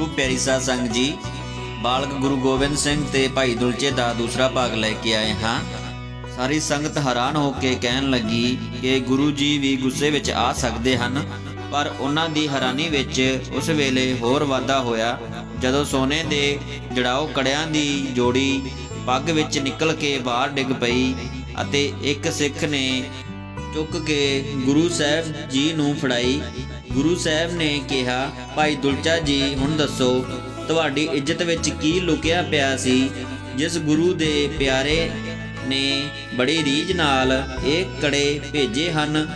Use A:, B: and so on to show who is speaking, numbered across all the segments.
A: ਗੁਰੂ ਪਿਆਰੀ ਸਾਧ ਸੰਗਤ ਜੀ ਬਾਲਕ ਗੁਰੂ ਗੋਬਿੰਦ ਸਿੰਘ ਤੇ ਭਾਈ ਦੁਲਚੇ ਦਾ ਦੂਸਰਾ ਭਾਗ ਲੈ ਕੇ ਆਏ ਹਾਂ। ਸਾਰੀ ਸੰਗਤ ਹੈਰਾਨ ਹੋ ਕੇ ਕਹਿਣ ਲੱਗੀ ਕਿ ਗੁਰੂ ਜੀ ਵੀ ਗੁੱਸੇ ਵਿੱਚ ਆ ਸਕਦੇ ਹਨ, ਪਰ ਉਹਨਾਂ ਦੀ ਹੈਰਾਨੀ ਵਿੱਚ ਉਸ ਵੇਲੇ ਹੋਰ ਵਾਧਾ ਹੋਇਆ, ਜਦੋਂ ਸੋਨੇ ਦੇ ਜੜਾਓ ਕੜਿਆਂ ਦੀ ਜੋੜੀ ਪੱਗ ਵਿੱਚ ਨਿਕਲ ਕੇ ਬਾਹਰ ਡਿੱਗ ਪਈ ਅਤੇ ਇੱਕ ਸਿੱਖ ਨੇ ਚੁੱਕ ਕੇ ਗੁਰੂ ਸਾਹਿਬ ਜੀ ਨੂੰ ਫੜਾਈ। ਗੁਰੂ ਸਾਹਿਬ ਨੇ ਕਿਹਾ, ਭਾਈ ਦੁਲਚਾ ਜੀ, ਹੁਣ ਦੱਸੋ, ਤੁਹਾਡੀ ਇੱਜ਼ਤ ਵਿੱਚ ਕੀ ਲੁਕਿਆ ਪਿਆ ਸੀ? ਜਿਸ ਗੁਰੂ ਦੇ ਪਿਆਰੇ ਨੇ ਬੜੀ ਰੀਝ ਨਾਲ ਇਹ ਕੜੇ ਭੇਜੇ ਹਨ।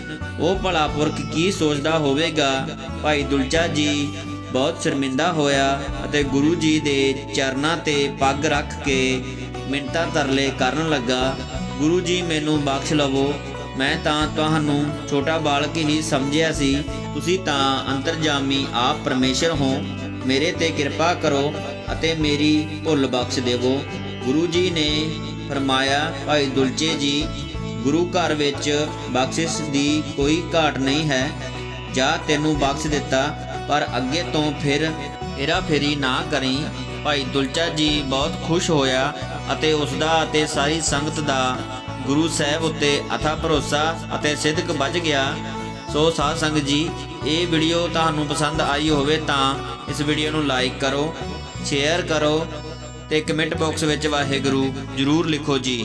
A: ਉਹ ਭਲਾ ਪੁਰਖ ਕੀ ਸੋਚਦਾ ਹੋਵੇਗਾ? ਭਾਈ ਦੁਲਚਾ ਜੀ, ਬਹੁਤ ਸ਼ਰਮਿੰਦਾ ਹੋਇਆ ਅਤੇ ਗੁਰੂ ਜੀ ਦੇ ਚਰਨਾਂ ਤੇ ਪੱਗ ਰੱਖ ਕੇ ਮਿੰਟਾਂ ਤਰਲੇ ਕਰਨ ਲੱਗਾ। ਗੁਰੂ ਜੀ, ਮੈਨੂੰ ਬਖਸ਼ ਲਵੋ। ਮੈਂ ਤਾਂ ਤੁਹਾਨੂੰ ਛੋਟਾ ਬਾਲਕ ਹੀ ਸਮਝਿਆ ਸੀ। ਤੁਸੀਂ ਤਾਂ ਅੰਤਰਜਾਮੀ ਆਪ ਪਰਮੇਸ਼ਰ ਹੋ। ਮੇਰੇ ਤੇ ਕਿਰਪਾ ਕਰੋ ਅਤੇ ਮੇਰੀ ਭੁੱਲ ਬਖਸ਼ ਦੇਵੋ। ਗੁਰੂ ਜੀ ਨੇ ਫਰਮਾਇਆ, ਭਾਈ ਦੁਲਚੇ ਜੀ, ਗੁਰੂ ਘਰ ਵਿੱਚ ਬਖਸ਼ਿਸ਼ ਦੀ ਕੋਈ ਘਾਟ ਨਹੀਂ ਹੈ। ਜਾਂ ਤੈਨੂੰ ਬਖਸ਼ ਦਿੱਤਾ, ਪਰ ਅੱਗੇ ਤੋਂ ਫਿਰ ਹੇਰਾ ਫੇਰੀ ਨਾ ਕਰੀ। ਭਾਈ ਦੁਲਚਾ ਜੀ ਬਹੁਤ ਖੁਸ਼ ਹੋਇਆ ਅਤੇ ਉਸ ਦਾ ਅਤੇ ਸਾਰੀ ਸੰਗਤ ਦਾ ਗੁਰੂ ਸਾਹਿਬ ਉੱਤੇ ਅਥਾ ਭਰੋਸਾ ਅਤੇ ਸਿੱਧਕ ਵੱਜ ਗਿਆ, ਸੋ ਸਾਧ ਸੰਗਤ ਜੀ, ਇਹ ਵੀਡੀਓ ਤੁਹਾਨੂੰ ਪਸੰਦ ਆਈ ਹੋਵੇ ਤਾਂ ਇਸ ਵੀਡੀਓ ਨੂੰ ਲਾਈਕ ਕਰੋ, ਸ਼ੇਅਰ ਕਰੋ ਤੇ ਕਮੈਂਟ ਬਾਕਸ ਵਿੱਚ ਵਾਹਿਗੁਰੂ ਜਰੂਰ ਲਿਖੋ ਜੀ।